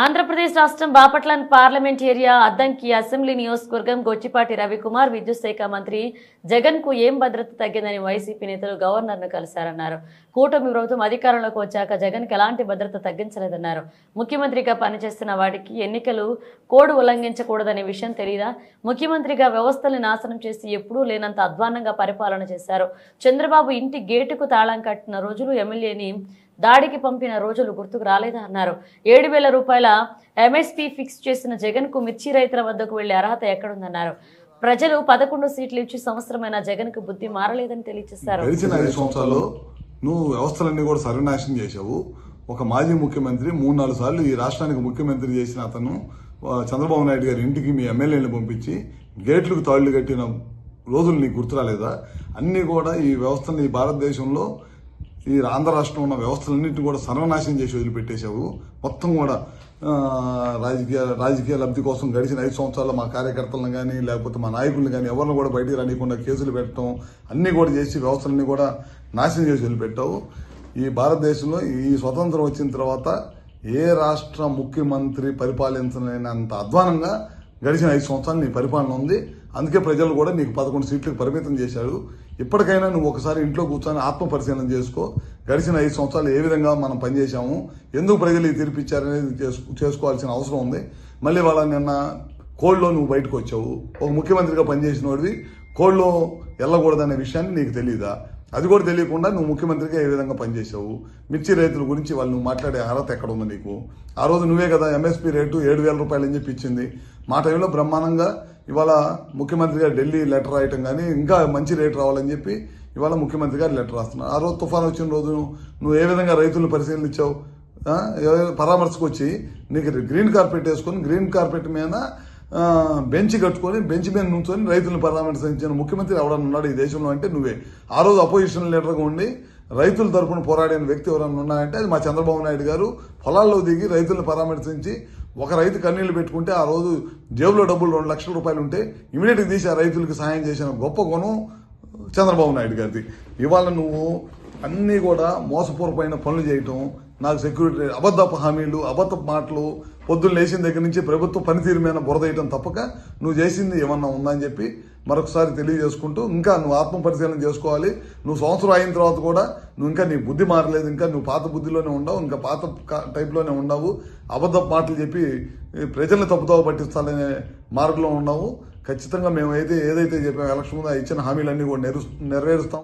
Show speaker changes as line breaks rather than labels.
ఆంధ్రప్రదేశ్ రాష్ట్రం Bapatla parliament area Addanki assembly నియోజకవర్గం గొచ్చిపాటి రవికుమార్ విద్యుత్ శాఖ మంత్రి జగన్కు ఏం భద్రత తగ్గిందని వైసీపీ నేతలు గవర్నర్ను కలిశారన్నారు. కూటమి ప్రభుత్వం అధికారంలోకి వచ్చాక జగన్ ఎలాంటి భద్రత తగ్గించలేదన్నారు. ముఖ్యమంత్రిగా పనిచేస్తున్న వాడికి ఎన్నికలు కోడ్ ఉల్లంఘించకూడదనే విషయం తెలియదా ముఖ్యమంత్రిగా వ్యవస్థల్ని నాశనం చేసి ఎప్పుడూ లేనంత అధ్వానంగా పరిపాలన చేశారు. చంద్రబాబు ఇంటి గేటుకు తాళం కట్టిన రోజులు ఎమ్మెల్యేని దాడికి పంపిన రోజులు గుర్తుకు రాలేదా అన్నారు ఏడు వేల రూపాయల ఎంఎస్పీ ఫిక్స్ చేసిన జగన్కు మిర్చి రైతుల వద్దకు వెళ్ళే అర్హత ఎక్కడుందన్నారు. ప్రజలు పదకొండు సీట్లు ఇచ్చి సంవత్సరమైన జగన్కు బుద్ధి మారలేదని తెలియజేశారు.
గడిచిన ఐదు సంవత్సరాల్లో నువ్వు వ్యవస్థలన్నీ కూడా సర్వనాశనం చేశావు. ఒక మాజీ ముఖ్యమంత్రి మూడు నాలుగు సార్లు ఈ రాష్ట్రానికి ముఖ్యమంత్రి చేసిన అతను చంద్రబాబు నాయుడు గారి ఇంటికి మీ ఎమ్మెల్యేలను పంపించి గేట్లకు తాళ్ళు కట్టిన రోజులు నీకు గుర్తురాలేదా అన్నీ కూడా ఈ వ్యవస్థని ఈ భారతదేశంలో ఈ ఆంధ్ర రాష్ట్రంలో ఉన్న వ్యవస్థలన్నింటినీ కూడా సర్వనాశనం చేసి వదిలిపెట్టేశావు. మొత్తం కూడా రాజకీయ రాజకీయ లబ్ధి కోసం గడిచిన ఐదు సంవత్సరాల్లో మా కార్యకర్తలను కానీ లేకపోతే మా నాయకులను కానీ ఎవరిని కూడా బయటికి రానియకుండా కేసులు పెట్టడం అన్నీ కూడా చేసి వ్యవస్థలన్నీ కూడా నాశనం చేసి వదిలిపెట్టావు. ఈ భారతదేశంలో ఈ స్వతంత్రం వచ్చిన తర్వాత ఏ రాష్ట్ర ముఖ్యమంత్రి పరిపాలించలేనంత అధ్వానంగా గడిచిన ఐదు సంవత్సరాలు నీ పరిపాలన ఉంది. అందుకే ప్రజలు కూడా నీకు పదకొండు సీట్లకు పరిమితం చేశారు. ఇప్పటికైనా నువ్వు ఒకసారి ఇంట్లో కూర్చొని ఆత్మ పరిశీలన చేసుకో. గడిచిన ఐదు సంవత్సరాలు ఏ విధంగా మనం పనిచేశాము ఎందుకు ప్రజలు ఈ తీర్పు ఇచ్చారనేది చేసు- చేసుకోవాల్సిన అవసరం ఉంది. మళ్ళీ వాళ్ళ నిన్న కోల్డ్లో నువ్వు బయటకు వచ్చావు. ఒక ముఖ్యమంత్రిగా పనిచేసిన వాడివి. కోల్డ్లో వెళ్ళకూడదనే విషయాన్ని నీకు తెలియదా అది కూడా తెలియకుండా నువ్వు ముఖ్యమంత్రిగా ఏ విధంగా పనిచేసావు మిర్చి రైతుల గురించి వాళ్ళు నువ్వు మాట్లాడే అర్హత ఎక్కడ ఉంది నీకు? ఆ రోజు నువ్వే కదా ఎంఎస్పీ రేటు ఏడు వేల రూపాయలు అని చెప్పి ఇచ్చింది. మా టైంలో బ్రహ్మాండంగా ఇవాళ ముఖ్యమంత్రిగా ఢిల్లీ లెటర్ రాయటం కానీ ఇంకా మంచి రేటు రావాలని చెప్పి ఇవాళ ముఖ్యమంత్రి గారు లెటర్ రాస్తున్నారు. ఆ రోజు తుఫాన్ వచ్చిన రోజు నువ్వు ఏ విధంగా రైతులను పరిశీలించావు ఏ- పరామర్శకు వచ్చి నీకు గ్రీన్ కార్పెట్ వేసుకొని గ్రీన్ కార్పెట్ మీద బెంచ్ కట్టుకొని బెంచ్ మీద నుంచొని రైతులను పరామర్శించిన ముఖ్యమంత్రి ఎవడన్నా ఉన్నాడు ఈ దేశంలో అంటే నువ్వే. ఆ రోజు అపోజిషన్ లీడర్గా ఉండి రైతుల తరపున పోరాడిన వ్యక్తి ఎవరన్నా ఉన్నాయంటే అది మా చంద్రబాబు నాయుడు గారు. పొలాల్లో దిగి రైతులను పరామర్శించి ఒక రైతు కన్నీళ్ళు పెట్టుకుంటే ఆ రోజు జేబులో డబ్బులు రెండు లక్షల రూపాయలు ఉంటే ఇమీడియట్గా తీసి ఆ రైతులకు సహాయం చేసిన గొప్ప గుణం చంద్రబాబు నాయుడు గారిది. ఇవాళ నువ్వు అన్నీ కూడా మోసపూర్వమైన పనులు చేయటం నాకు సెక్యూరిటీ అబద్ధపు హామీలు అబద్ధపు మాటలు పొద్దున్న లేచిన దగ్గర నుంచి ప్రభుత్వ పనితీరు మీద బురదేయటం తప్పక. నువ్వు చేసింది ఏమన్నా ఉందని చెప్పి మరొకసారి తెలియజేసుకుంటూ ఇంకా నువ్వు ఆత్మ పరిశీలన చేసుకోవాలి. నువ్వు సంవత్సరం అయిన తర్వాత కూడా నువ్వు ఇంకా నీ బుద్ధి మారలేదు ఇంకా నువ్వు పాత బుద్ధిలోనే ఉండవు ఇంకా పాత టైప్లోనే ఉండవు. అబద్ధపు మాటలు చెప్పి ప్రజల్ని తప్పుతో పట్టిస్తాలనే మార్గంలో ఉన్నావు. ఖచ్చితంగా మేము అయితే ఏదైతే చెప్పాము ఎలక్షన్ ముందు ఆ ఇచ్చిన హామీలన్నీ కూడా నెరవేరుస్తాం.